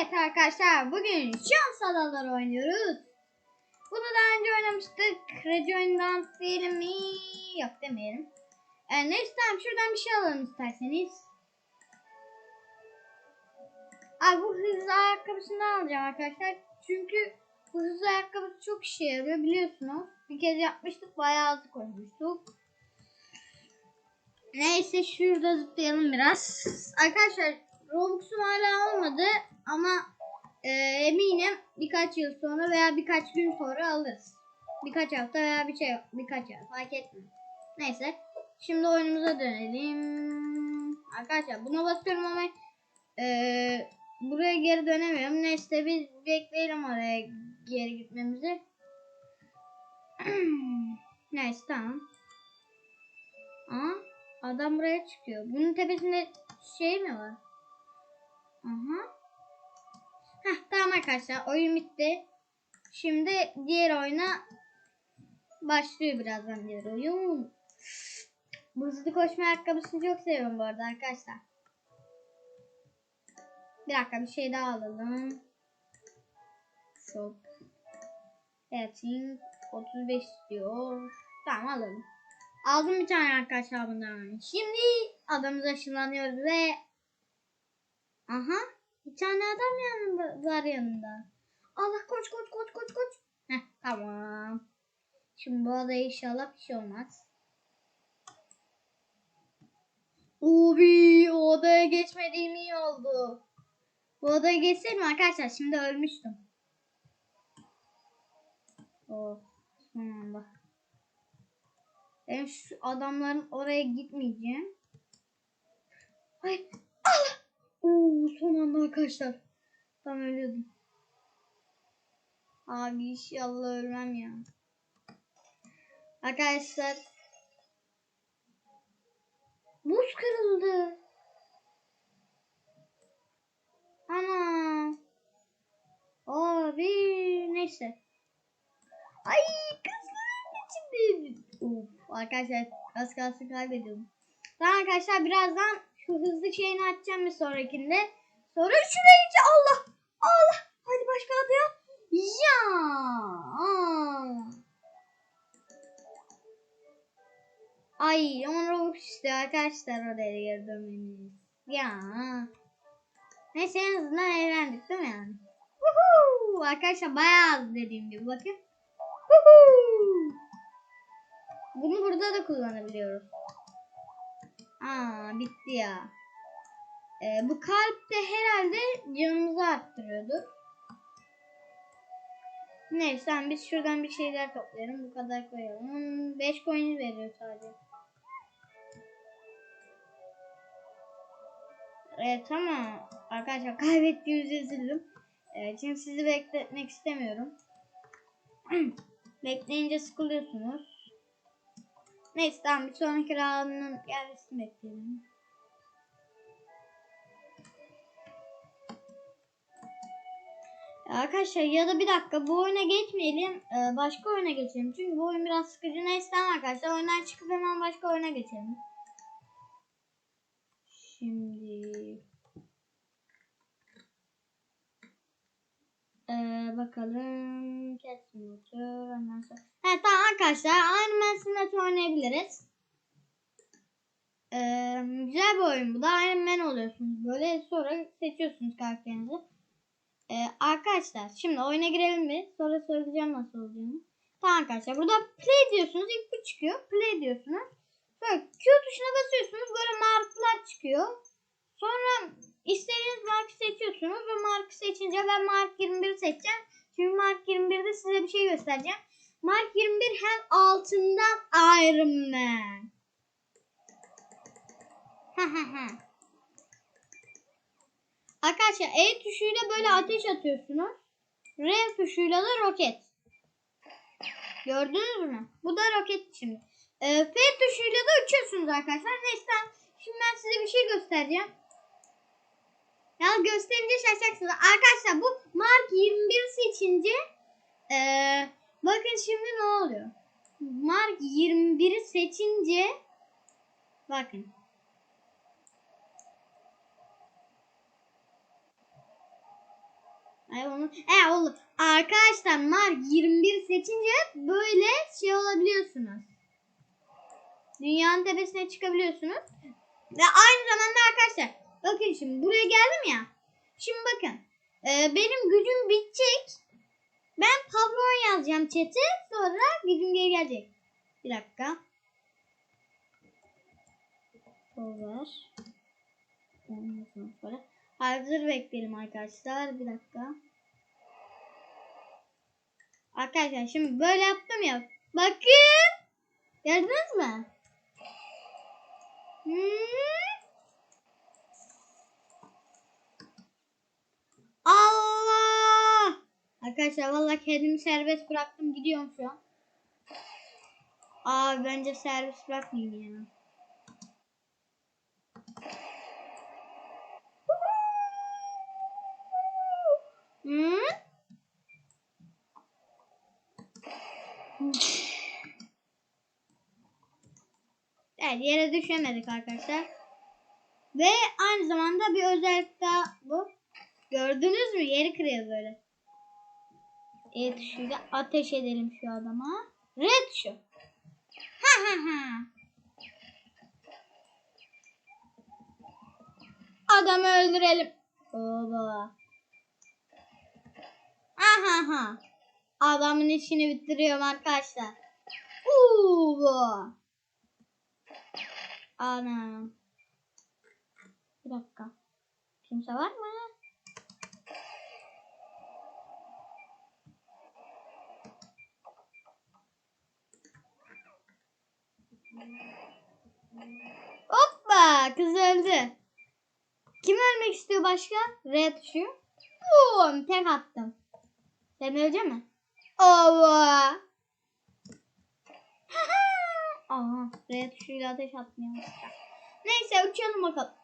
Evet arkadaşlar bugün şans adaları oynuyoruz. Bunu daha önce oynamıştık. Rejoin'dan diyelim mi? Yok demeyelim. Ee, neyse tamam şuradan bir şey alalım isterseniz. Abi bu hızlı ayakkabısını alacağım arkadaşlar. Çünkü bu hızlı ayakkabısı çok işe yarıyor biliyorsunuz. Bir kez yapmıştık bayağı hızlı koymuştuk. Neyse şurada zıplayalım biraz. Arkadaşlar Robux'um hala olmadı ama e, eminim birkaç yıl sonra veya birkaç gün sonra alırız. Birkaç hafta veya bir şey birkaç ay fark etmiyor. Neyse. Şimdi oyunumuza dönelim. Arkadaşlar buna basıyorum ama e, buraya geri dönemiyorum. Neyse biz bekleyelim oraya geri gitmemizi. Neyse tamam. Aa, adam buraya çıkıyor. Bunun tepesinde şey mi var? Aha. Heh, tamam arkadaşlar oyun bitti. Şimdi diğer oyuna başlıyor birazdan diğer oyun. Bu hızlı koşma ayakkabısını çok seviyorum bu arada arkadaşlar. Bir dakika bir şey daha alalım. Shop. Rating 35 diyor. Tamam alalım. Aldım bir tane arkadaşlar bundan. Şimdi adamımıza ışınlanıyoruz ve Aha. Bir tane adam yanında var yanında. Allah koş koş koş koş koş. Heh tamam. Şimdi bu adaya inşallah bir şey olmaz. Ubi o odaya geçmediğim iyi oldu. Bu odaya geçseydim arkadaşlar şimdi ölmüştüm. Oh son anda. Ben şu adamların oraya gitmeyeceğim. Ay. Oo son anda arkadaşlar. Tam ölüyordum. Abi inşallah ölmem ya. Arkadaşlar. Buz kırıldı. Ana. Abi neyse. Ay kızların içinde. Of arkadaşlar az kalsın kaybediyorum. Tamam arkadaşlar birazdan şu hızlı şeyini açacağım bir sonrakinde. Sonra şuraya gideceğim. Allah. Allah. Hadi başka adaya. Ya. Ay on Robux işte arkadaşlar oraya geri dönmemiz. Ya. Neyse en azından eğlendik değil mi yani? Woohoo! Arkadaşlar bayağı az dediğim gibi bakın. Woohoo! Bunu burada da kullanabiliyoruz. Aa bitti ya. Ee, bu kalp de herhalde canımızı arttırıyordu. Neyse biz şuradan bir şeyler toplayalım. Bu kadar koyalım. 5 coin veriyor sadece. Evet ama arkadaşlar kaybettiğimizi üzüldüm. Evet, şimdi sizi bekletmek istemiyorum. Bekleyince sıkılıyorsunuz. Neyse tamam bir sonraki round'un gelmesini bekleyelim. Arkadaşlar ya da bir dakika bu oyuna geçmeyelim. Ee, başka oyuna geçelim. Çünkü bu oyun biraz sıkıcı. Neyse arkadaşlar. Oyundan çıkıp hemen başka oyuna geçelim. Şimdi ee, bakalım Simulator ondan sonra. Arkadaşlar Iron Man Simulator oynayabiliriz. Ee, güzel bir oyun bu da Iron Man oluyorsunuz böyle sonra seçiyorsunuz karakterinizi. Ee, arkadaşlar şimdi oyuna girelim mi? Sonra söyleyeceğim nasıl olduğunu. Tamam arkadaşlar burada play diyorsunuz. ilk bu çıkıyor. Play diyorsunuz. Sonra Q tuşuna basıyorsunuz. Böyle marklar çıkıyor. Sonra istediğiniz markı seçiyorsunuz. Ve markı seçince ben Mark 21 seçeceğim. Çünkü Mark 21'de size bir şey göstereceğim. Mark 21 hem altından Iron Man. Arkadaşlar E tuşuyla böyle ateş atıyorsunuz. R tuşuyla da roket. Gördünüz mü? Bu da roket şimdi. Ee, F tuşuyla da uçuyorsunuz arkadaşlar. Neyse şimdi ben size bir şey göstereceğim. Ya gösterince şaşacaksınız. Arkadaşlar bu Mark 21 seçince ee, bakın şimdi ne oluyor? Mark 21'i seçince bakın. Ay onu. E olur. Arkadaşlar Mark 21 seçince böyle şey olabiliyorsunuz. Dünyanın tepesine çıkabiliyorsunuz. Ve aynı zamanda arkadaşlar bakın şimdi buraya geldim ya. Şimdi bakın. e, benim gücüm bitecek. Ben Pavlon yazacağım chat'e. Sonra gücüm geri gelecek. Bir dakika. Ondan sonra. Hazır bekleyelim arkadaşlar. Bir dakika. Arkadaşlar şimdi böyle yaptım ya. Bakın. Gördünüz mü? Hmm. Allah! Arkadaşlar vallahi kendimi serbest bıraktım gidiyorum şu an. Aa bence serbest bırakmayayım ya. Hı? Evet yere düşemedik arkadaşlar. Ve aynı zamanda bir özellik daha bu. Gördünüz mü? Yeri kırıyor böyle. E tuşuyla ateş edelim şu adama. R tuşu. Ha ha ha. Adamı öldürelim. Oba. Aha ha. Adamın işini bitiriyorum arkadaşlar. Uuu. Ana. Bir dakika. Kimse var mı? Hoppa kız öldü. Kim ölmek istiyor başka? R tuşu. Boom tek attım. Sen ölecek mi? Ova. Aha R tuşuyla ateş atmıyor. Neyse uçalım bakalım.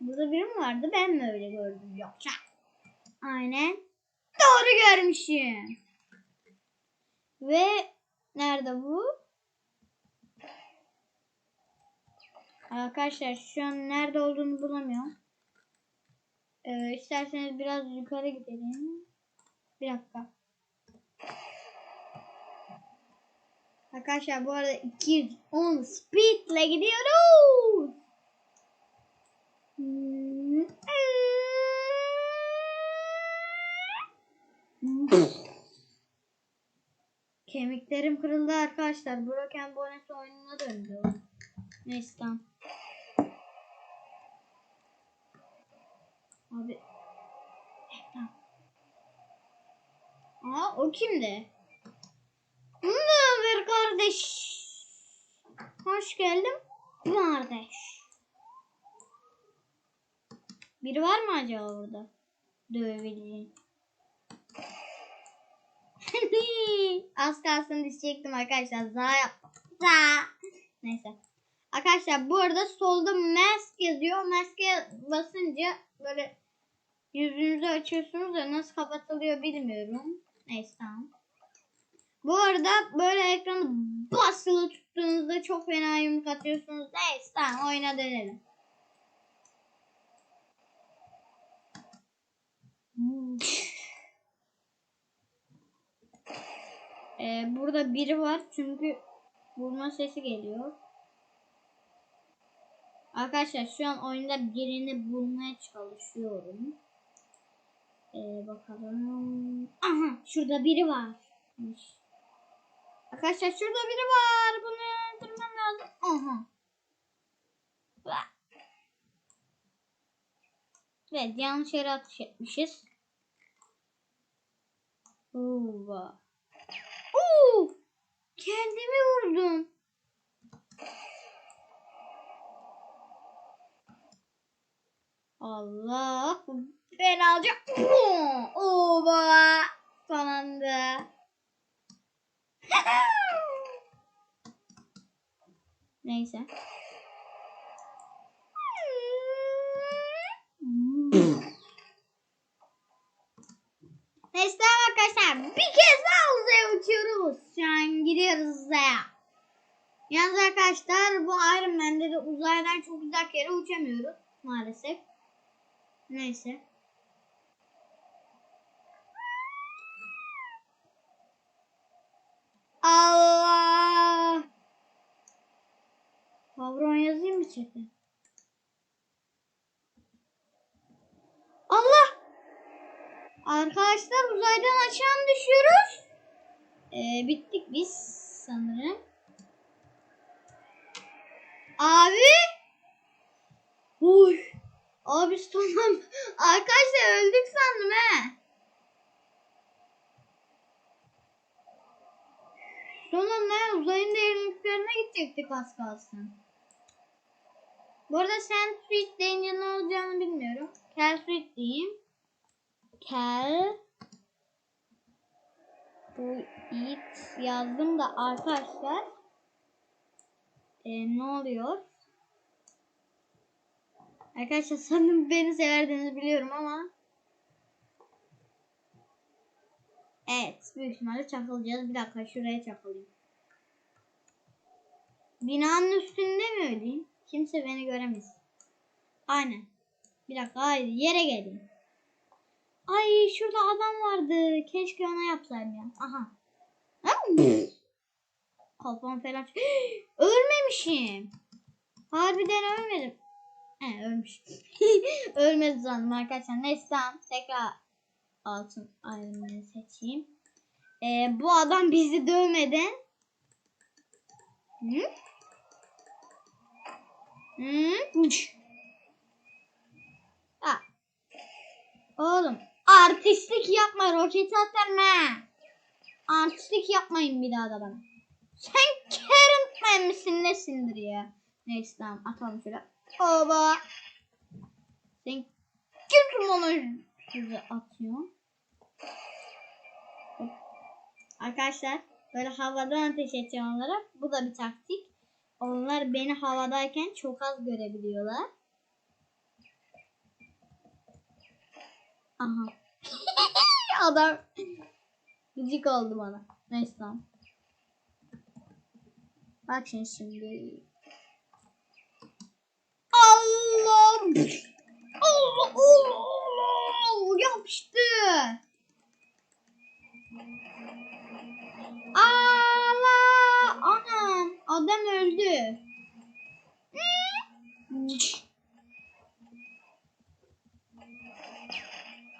Burada biri mi vardı? Ben mi öyle gördüm yoksa? Aynen. Doğru görmüşüm. Ve nerede bu? Arkadaşlar şu an nerede olduğunu bulamıyorum. Ee, isterseniz biraz yukarı gidelim. Bir dakika. Arkadaşlar bu arada 210 speed ile gidiyoruz. Kemiklerim kırıldı arkadaşlar. Broken Bonus oyununa döndü. Neyse tamam. Abi. Tamam. Aa o kimdi? Ne haber kardeş? Hoş geldin kardeş. Biri var mı acaba burada? Dövebileceğin. Az kalsın düşecektim arkadaşlar. Za. Za. Neyse. Arkadaşlar bu arada solda mask yazıyor. Maske basınca böyle yüzünüzü açıyorsunuz da nasıl kapatılıyor bilmiyorum. Neyse tamam. Bu arada böyle ekranı basılı tuttuğunuzda çok fena yumruk atıyorsunuz. Neyse tamam oyuna dönelim. Ee, burada biri var çünkü vurma sesi geliyor. Arkadaşlar şu an oyunda birini bulmaya çalışıyorum. Ee, bakalım. Aha şurada biri varmış. Arkadaşlar şurada biri var. Bunu öldürmem lazım. Aha. Evet yanlış yere atış etmişiz. Oo. Kendimi vurdum. Allah. Ben alacağım. Oo baba. Son anda. Neyse. Neyse arkadaşlar. Bir kez daha uzaya uçuyoruz. Şu an gidiyoruz uzaya. Yalnız arkadaşlar bu Iron Man'de de uzaydan çok uzak yere uçamıyoruz. Maalesef. Neyse. Allah. Pavron yazayım mı çete? Allah. Arkadaşlar uzaydan aşağı düşüyoruz. Ee, bittik biz sanırım. Abi. Uy. Abi tamam. Arkadaşlar öldük sandım he. Ne uzayın derinliklerine gidecektik az kalsın. Bu arada sen Sweet deyince ne olacağını bilmiyorum. Kel Sweet diyeyim. Kel bu it yazdım da arkadaşlar e, ne oluyor? Arkadaşlar sanırım beni severdiniz biliyorum ama Evet büyük ihtimalle çakılacağız. Bir dakika şuraya çakılayım. Binanın üstünde mi öleyim? Kimse beni göremez. Aynen. Bir dakika hayır yere geleyim. Ay şurada adam vardı. Keşke ona yapsaydım ya. Aha. Kafam falan. Ölmemişim. Harbiden ölmedim. He ölmüş. Ölmedi sandım arkadaşlar. Neyse tamam. Tekrar altın ayrımını seçeyim. Ee, bu adam bizi dövmeden. Hı? Hı? Ha. Oğlum artistlik yapma roketi atarım ha. Artistlik yapmayın bir daha da bana. Sen Karen misin nesindir ya? Neyse tamam atalım şöyle. Oba. Sen kim bana sizi atıyor? Arkadaşlar böyle havadan ateş edeceğim onlara. Bu da bir taktik. Onlar beni havadayken çok az görebiliyorlar. Aha. Adam gıcık oldu bana. Neyse tamam. Bak şimdi şimdi. Allah! Allah! Yapıştı. Allah! Anam! Adam öldü.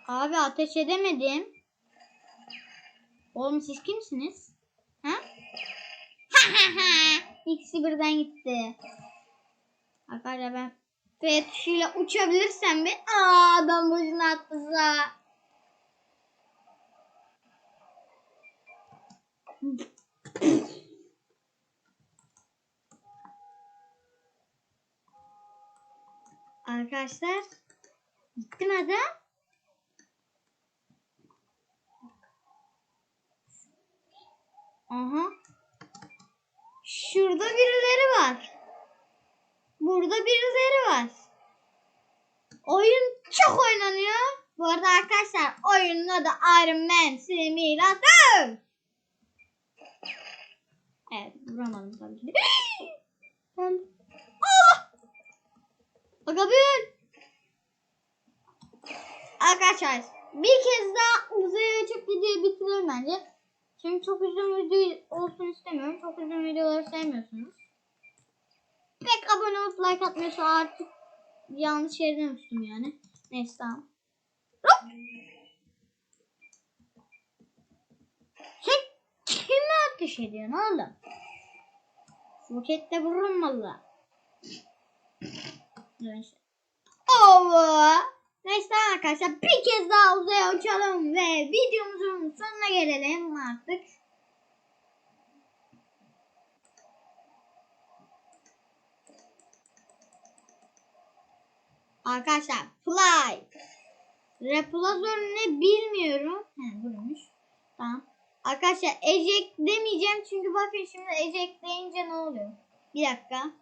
Abi ateş edemedim. Oğlum siz kimsiniz? Ha? İkisi birden gitti. Arkadaşlar ben F tuşuyla uçabilirsem bir aa adam boşuna atlısa. Arkadaşlar gitti mi adam? Aha. Şurada birileri var. Burada birileri var. Oyun çok oynanıyor. Bu arada arkadaşlar oyunun adı Iron Man Simulator. Evet vuramadım tabii ki. ben... Allah! Aga bir. Arkadaşlar bir kez daha uzaya açıp videoyu bitirelim bence. Şimdi çok uzun video olsun istemiyorum. Çok uzun videoları sevmiyorsunuz. Pek abone olup like atmıyorsa artık yanlış yerden uçtum yani. Neyse tamam. Hop. Sen kime ateş ediyorsun oğlum? Rokette vururum valla. Neyse. Allah. Neyse arkadaşlar bir kez daha uzaya uçalım ve videomuzun sonuna gelelim artık. Arkadaşlar fly. Replazör ne bilmiyorum. He buymuş. Tamam. Arkadaşlar eject demeyeceğim çünkü bakın şimdi eject deyince ne oluyor? Bir dakika.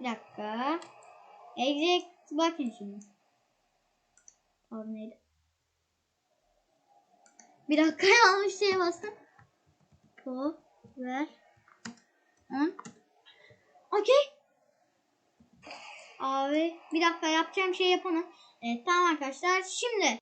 Bir dakika. Eject bakın şimdi. Pardon neydi? Bir dakika yanlış şeye bastım. Po ver. On. Okey. Abi bir dakika yapacağım şey yapamam. Evet tamam arkadaşlar. Şimdi